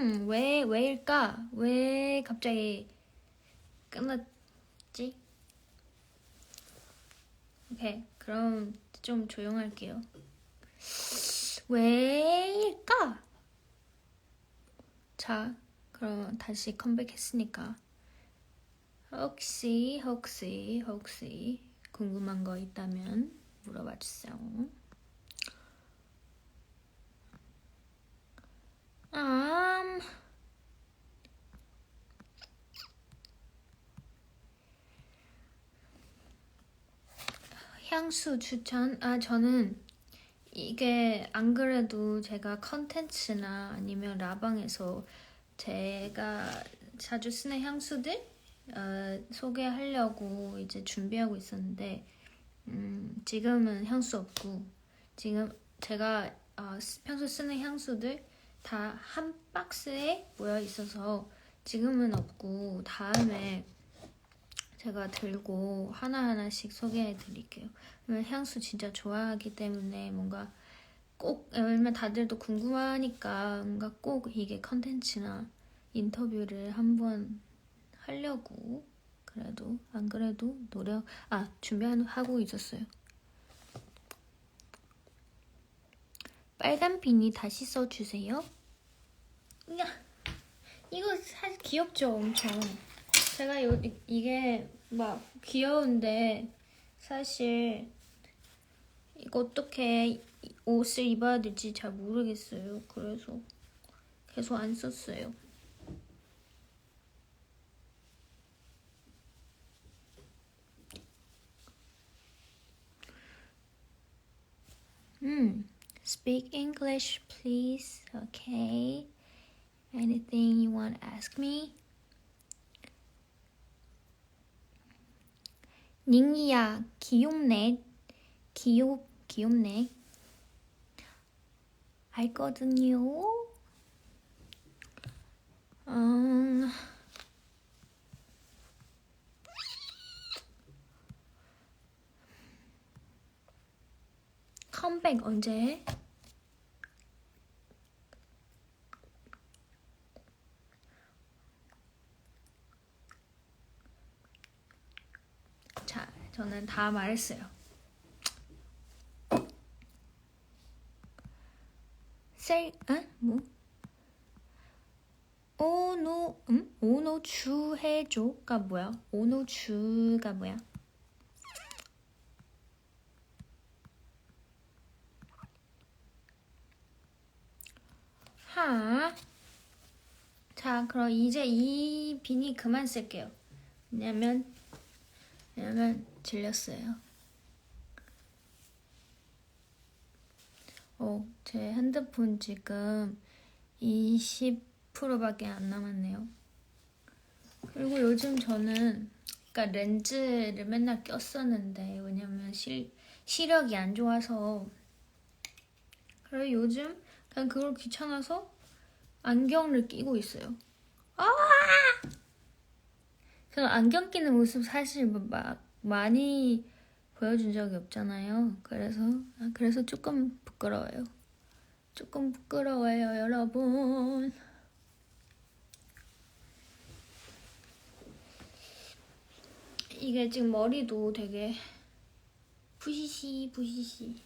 음, 왜, 왜일까? 왜 갑자기 끝났지? 오케이, 그럼 좀 조용할게요. 왜일까? 자, 그럼 다시 컴백했으니까. 혹시, 혹시, 혹시 궁금한 거 있다면 물어봐 주세요. 음, 향수 추천? 아, 저는 이게 안 그래도 제가 컨텐츠나 아니면 라방에서 제가 자주 쓰는 향수들 어, 소개하려고 이제 준비하고 있었는데 음, 지금은 향수 없고 지금 제가 어, 스- 평소 쓰는 향수들 다 한 박스에 모여 있어서 지금은 없고 다음에 제가 들고 하나하나씩 소개해 드릴게요. 향수 진짜 좋아하기 때문에 뭔가 꼭 왜냐면 다들도 궁금하니까 뭔가 꼭 이게 컨텐츠나 인터뷰를 한번 하려고 그래도 안 그래도 노력 아 준비하고 있었어요. 빨간 비니 다시 써주세요. 야 이거 사실 귀엽죠 엄청. 제가 요, 이- 이게 막 귀여운데 사실 이거 어떻게 옷을 입어야 될지 잘 모르겠어요. 그래서 계속 안 썼어요. 음, speak English, please. Okay. Anything you want to ask me? 닝이야, 귀엽네. 귀엽, 귀엽네. 알거든요. 음, 컴백 언제 저는 다 말했어요. 셀, 응? 뭐? 오노, 응? 오노주 해줘가 뭐야? 오노주가 뭐야? 하. 자, 그럼 이제 이 비니 그만 쓸게요. 왜냐면, 왜냐면 질렸어요. 어, 제 핸드폰 지금 20%밖에 안 남았네요. 그리고 요즘 저는 그러니까 렌즈를 맨날 꼈었는데 왜냐면 실, 시력이 안 좋아서 그래서 요즘 그냥 그걸 귀찮아서 안경을 끼고 있어요. 아! 저는 안경 끼는 모습 사실 뭐막 많이 보여준 적이 없잖아요. 그래서 아, 그래서 조금 부끄러워요. 조금 부끄러워요, 여러분. 이게 지금 머리도 되게 부시시 부시시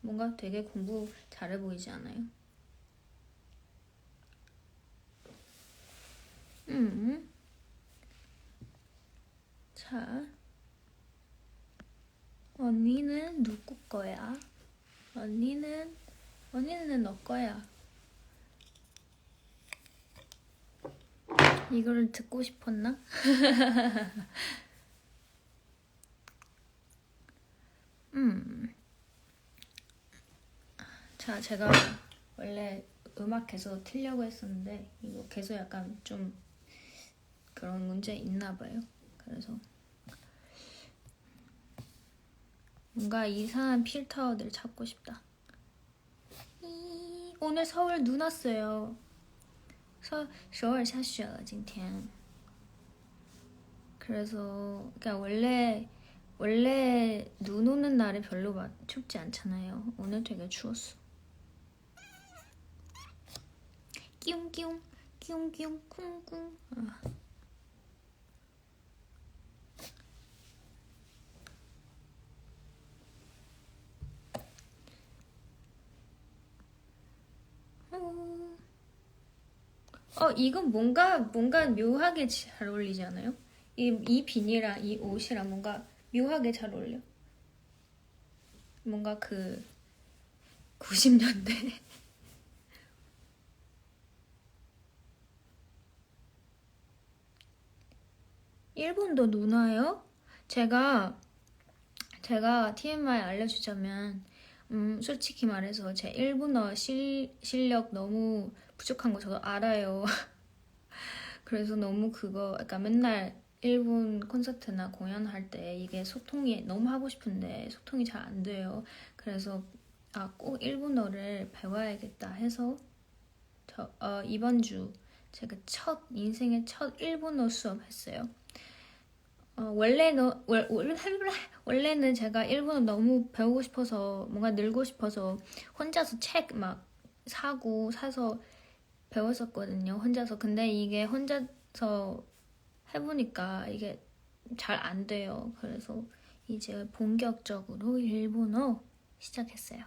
뭔가 되게 공부 잘해 보이지 않아요? 음. 자, 언니는 누구 거야? 언니는 언니는 너 거야. 이거를 듣고 싶었나? 음. 자, 제가 원래 음악 계속 틀려고 했었는데 이거 계속 약간 좀 그런 문제 있나 봐요. 그래서 뭔가 이상한 필터들 찾고 싶다. 이, 오늘 서울 눈 왔어요. 서, 首尔下雪了今天. 그래서 그러니까 원래 원래 눈 오는 날에 별로 막 춥지 않잖아요. 오늘 되게 추웠어. 끼웅끼웅 끼웅끼웅 쿵쿵 아. 어, 이건 뭔가 뭔가 묘하게 잘 어울리지 않아요? 이, 이 비니랑 이 옷이랑 뭔가 묘하게 잘 어울려. 뭔가 그 90년대 일본도 누나요? 제가 제가 TMI 알려주자면 음, 솔직히 말해서 제 일본어 실, 실력 너무 부족한 거 저도 알아요. 그래서 너무 그거 약간 맨날 일본 콘서트나 공연할 때 이게 소통이 너무 하고 싶은데 소통이 잘 안 돼요. 그래서 아, 꼭 일본어를 배워야겠다 해서 저, 어, 이번 주 제가 첫 인생의 첫 일본어 수업 했어요. 어, 원래는 월, 월, 원래는 제가 일본어 너무 배우고 싶어서 뭔가 늘고 싶어서 혼자서 책 막 사고 사서 배웠었거든요. 혼자서 근데 이게 혼자서 해보니까 이게 잘 안 돼요. 그래서 이제 본격적으로 일본어 시작했어요.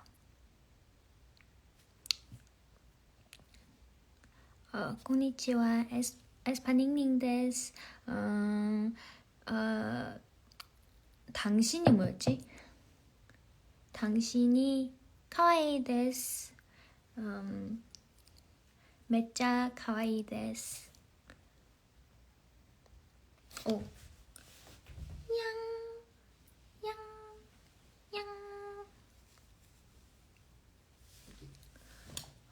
어, 고니치와 에스, 에스파닝닝 데스. 어, 어, 당신이 뭐였지? 당신이 카와이 데스. 음,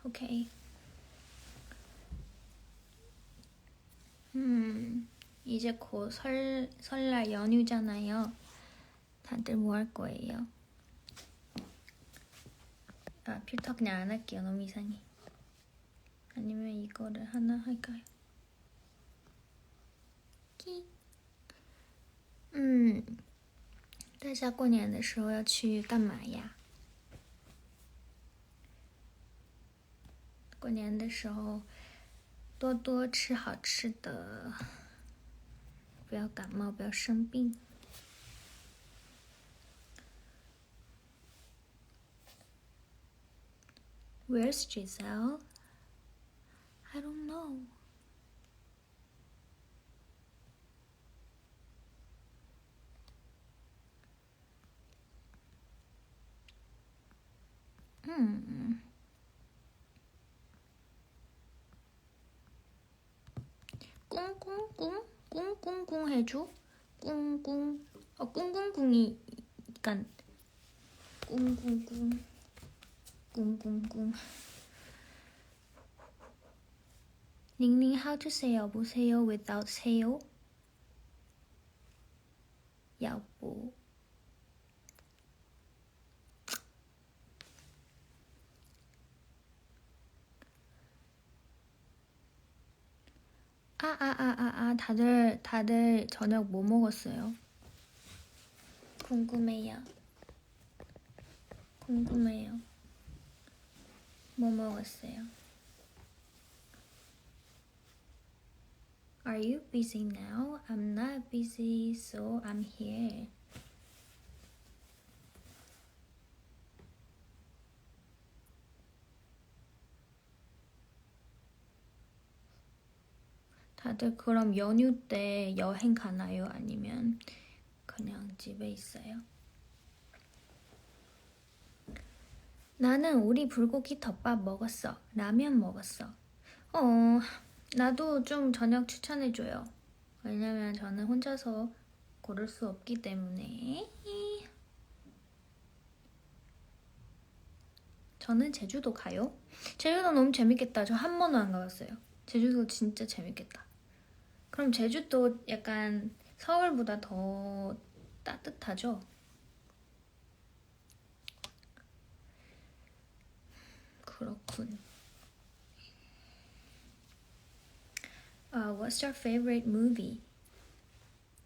오케이. 음, 이제 곧 설, 설날 연휴잖아요. 다들 뭐 할 거예요? 아, 필터 그냥 안 할게요. 너무 이상해. 아니면 이거를 하나 할까요? 키. 嗯，大家过年的时候要去干嘛呀？过年的时候多多吃好吃的，不要感冒，不要生病。Where's Giselle? I don't know. 음. 꿍꿍꿍 꿍꿍꿍 해줘. 꿍꿍. 어 꿍꿍꿍이 약간 꿍꿍꿍 꿍꿍꿍. 닝닝 how to say 여보세요 without 세요? 여보. 아, 아, 아, 아, 아, 다들, 다들 저녁 뭐 먹었어요? 궁금해요. 궁금해요. 뭐 먹었어요? Are you busy now? I'm not busy, so I'm here. 다들 그럼 연휴 때 여행 가나요? 아니면 그냥 집에 있어요? 나는 오리 불고기 덮밥 먹었어. 라면 먹었어. 어, 나도 좀 저녁 추천해줘요. 왜냐면 저는 혼자서 고를 수 없기 때문에. 저는 제주도 가요. 제주도 너무 재밌겠다. 저 한 번도 안 가봤어요. 제주도 진짜 재밌겠다. 그럼 제주도 약간 서울보다 더 따뜻하죠? 그렇군. Uh, what's your favorite movie?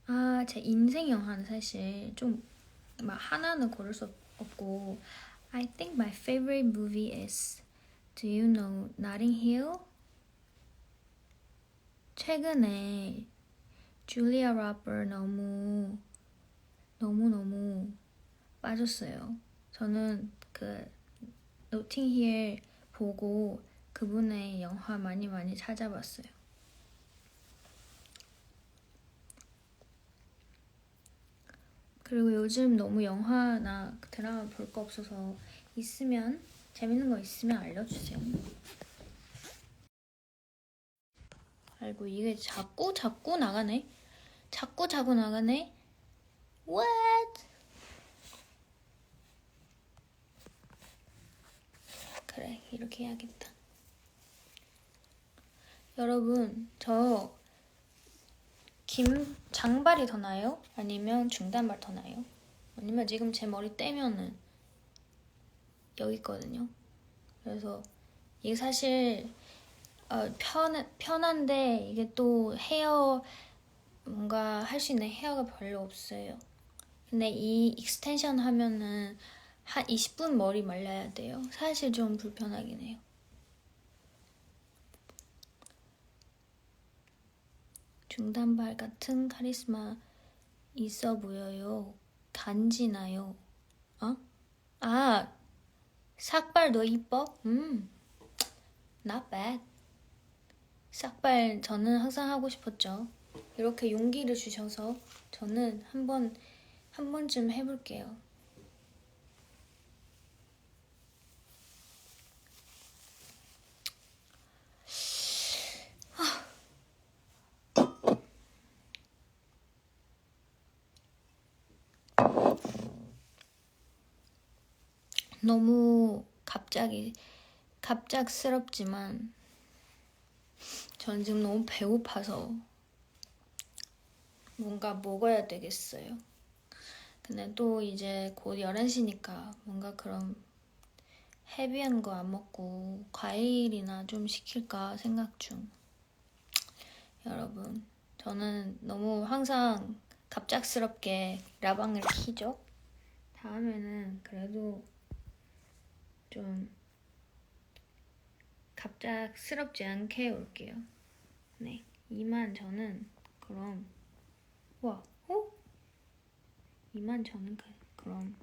아, 제 인생 영화는 사실 좀 막 하나는 고를 수 없고 I think my favorite movie is Do you know Notting Hill? 최근에 줄리아 로버 너무 너무 너무 빠졌어요. 저는 그 노팅 힐 보고 그분의 영화 많이 많이 찾아봤어요. 그리고 요즘 너무 영화나 드라마 볼 거 없어서 있으면 재밌는 거 있으면 알려주세요. 아이고 이게 자꾸 자꾸 나가네. 자꾸 자꾸 나가네. What? 그래 이렇게 해야겠다. 여러분 저 긴 장발이 더 나요? 아니면 중단발 더 나요? 아니면 지금 제 머리 떼면은 여기 있거든요. 그래서 이게 사실 어, 편 편한데 이게 또 헤어 뭔가 할 수 있는 헤어가 별로 없어요. 근데 이 익스텐션 하면은 한 20분 머리 말려야 돼요. 사실 좀 불편하긴 해요. 중단발 같은 카리스마 있어 보여요. 간지나요. 어? 아, 삭발 너 이뻐? 음, not bad. 삭발 저는 항상 하고 싶었죠. 이렇게 용기를 주셔서 저는 한번 한 번쯤 해볼게요. 너무 갑자기 갑작스럽지만 전 지금 너무 배고파서 뭔가 먹어야 되겠어요. 근데 또 이제 곧 11시니까 뭔가 그런 헤비한 거 안 먹고 과일이나 좀 시킬까 생각 중. 여러분, 저는 너무 항상 갑작스럽게 라방을 키죠. 다음에는 그래도 좀 갑작스럽지 않게 올게요. 네, 이만 저는 그럼 와, 어? 이만 저는 그, 그럼.